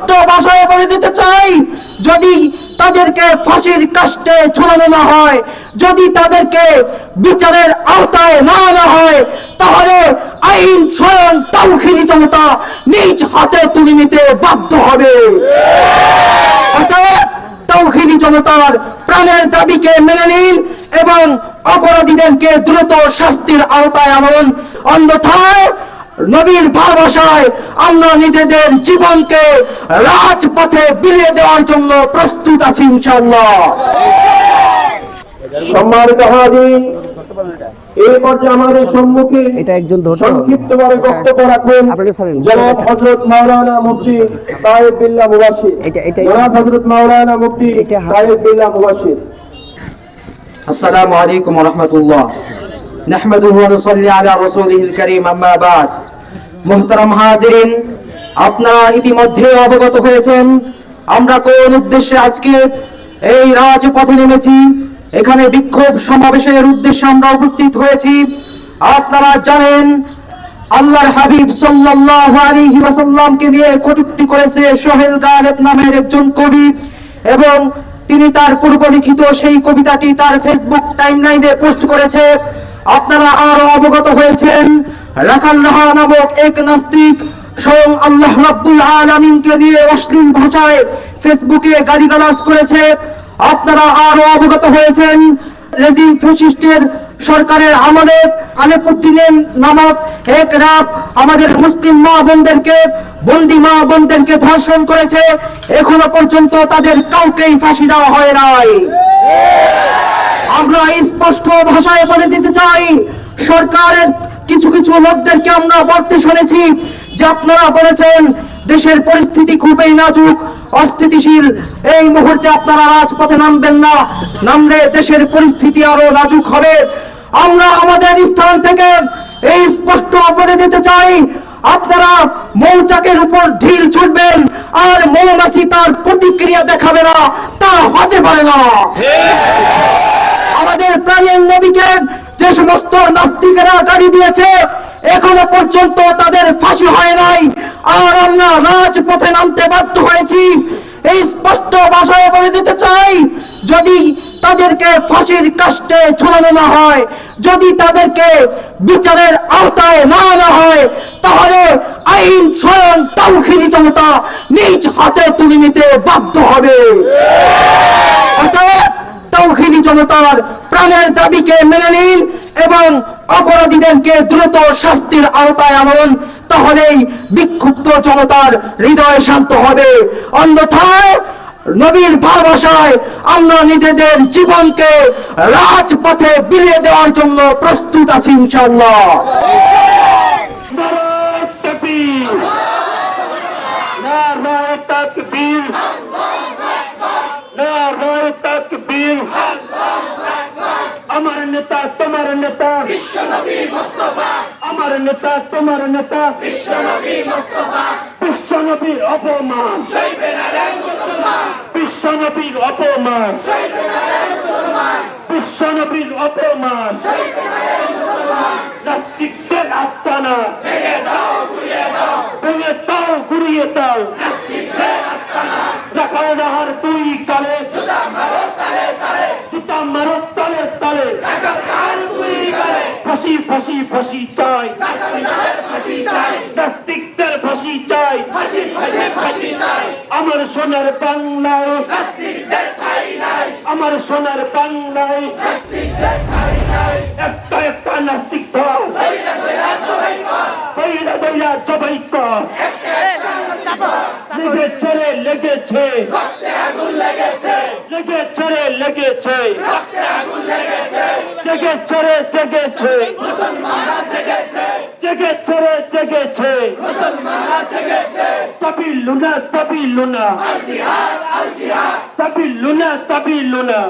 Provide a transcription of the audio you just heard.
স্পষ্ট ভাষায় বলে দিতে চাই, যদি তাদেরকে ফাঁসির কাষ্টে ঝুলানো না হয়, যদি তাদেরকে বিচারের আওতায় না আনা হয়, তাহলে আইন স্বয়ং তাউখিরি জনতা নিজ হাতে তুলে নিতে বাধ্য হবে। অতএব তৌহিদি জনতার প্রাণের দাবিকে মেনে নিন এবং অপরাধীদেরকে দ্রুত শাস্তির আওতায় আনুন। অন্যথায় নবীর ভালোবাসায় আমরা নিজেদের জীবনকে রাজপথে বিলিয়ে দেওয়ার জন্য প্রস্তুত আছি ইনশাল্লাহ সম্মানিত হাজির এই পর্যায়ে আমাদের সম্মুখে এটা একজন ধরতে হবে। সংক্ষিপ্ত ভাবে বক্তব্য রাখবেন আপনাকে ছাড়েন। জনাব হযরত মাওলানা মুফতি সাহেব বিল্লাহ মুবাশশির এটা- এটা- জনাব হযরত মাওলানা মুফতি এটা হা- সাহেব বিল্লাহ মুবাশশির السلام عليكم ورحمة الله نحمده ونصلي على رسوله الكريم أما بعد মুহতারাম হাজিরিন, আপনারা ইতিমধ্যে অবগত হয়েছেন, আমরা কোন উদ্দেশ্যে আজকে এই রাজপথে নেমেছি, এখানে বিক্ষোভ সমাবেশের উদ্দেশ্যে আমরা উপস্থিত হয়েছি। আপনারা জানেন, আল্লাহর হাবিব সাল্লাল্লাহু আলাইহি ওয়াসাল্লামকে নিয়ে কটূক্তি করেছে সোহেল গালেব নামের একজন কবি, এবং তিনি তার পূর্ব লিখিত সেই কবিতাটি তার ফেসবুক টাইমলাইনে পোস্ট করেছে। আপনারা আরও অবগত হয়েছেন রাখাল রাহা নামক এক নাস্তিক স্বয়ং আল্লাহ রাব্বুল দিয়ে অশ্লীল ভাষায় ফেসবুকে করেছে। আপনারা আরও অবগত হয়েছেন, রেজিম ফ্যাসিস্টের সরকারের আমলে আলেপুদ্দিনের নামক এক আমাদের মুসলিম মা বোনদেরকে, বন্দি মা বোনদেরকে ধর্ষণ করেছে। এখনও পর্যন্ত তাদের কাউকেই ফাঁসি দেওয়া হয় নাই। আমরা স্পষ্ট ভাষায় বলে দিতে চাই, সরকারের কিছু কিছু লোকদেরকে আমরা বলতে শুনেছি যে আপনারা বলেছেন দেশের পরিস্থিতি খুবই নাজুক অস্থিতিশীল। এই মুহূর্তে আপনারা রাজপথে নামবেন না নামলে দেশের পরিস্থিতি আরও নাজুক হবে। আমরা আমাদের স্থান থেকে এই স্পষ্ট বলে দিতে চাই আপনারা মৌচাকের উপর ঢিল ছুটবেন আর মৌমাছি তার প্রতিক্রিয়া দেখাবে না তা হতে পারে না। আমাদের প্রাণের নবীকে যে সমস্ত নাস্তিকেরা গালি দিয়েছে, এখনও পর্যন্ত তাদের ফাঁসি হয় নাই। আর আমরা রাজপথে নামতে বাধ্য হয়েছি। এই স্পষ্ট ভাষায় বলে দিতে চাই, যদি তাদেরকে ফাঁসির কাষ্টে ঝুলানো না হয়, যদি তাদেরকে বিচারের আওতায় না আনা হয়, তাহলে আইন স্বয়ং তাউখিরি জনতা নিজ হাতে তুলে নিতে বাধ্য হবে। জনতার প্রাণের দাবিকে মেনে নিন এবং অপরাধীদেরকে দ্রুত শাস্তির আওতায় আনুন, তাহলেই বিক্ষুব্ধ জনতার হৃদয় শান্ত হবে। অন্যথায় নবীর ভালোবাসায় আমরা নিজেদের জীবনকে রাজপথে বিলিয়ে দেওয়ার জন্য প্রস্তুত আছি ইনশাল্লাহ আমার নেতা তোমার নেতা। বিশ্বনবী মুস্তাফা। আমার নেতা তোমার নেতা। বিশ্বনবী মুস্তাফা। বিশ্বনবীর অপমান। বিশ্বনবীর অপমান। বিশ্বনবীর অপমান। নাস্তিকদের আস্তানা। ভেঙে দাও ঘুরিয়ে দাও। রাহার দুই। ফাঁসি ফাঁসি চাই। নাস্তিকদের ফাঁসি চাই। আমার সোনার বাংলায়। আমার সোনার বাংলায়। একটা একটা নাস্তিক দল। বইরা বইরা জবাই কর। লেগেছে রে লেগেছে। লেগেছে রে লেগেছে। জেগেছে রে জেগেছে জেগেছে রে জেগেছে সবই লুনা সবই লুনা সবই লুনা সবই লুনা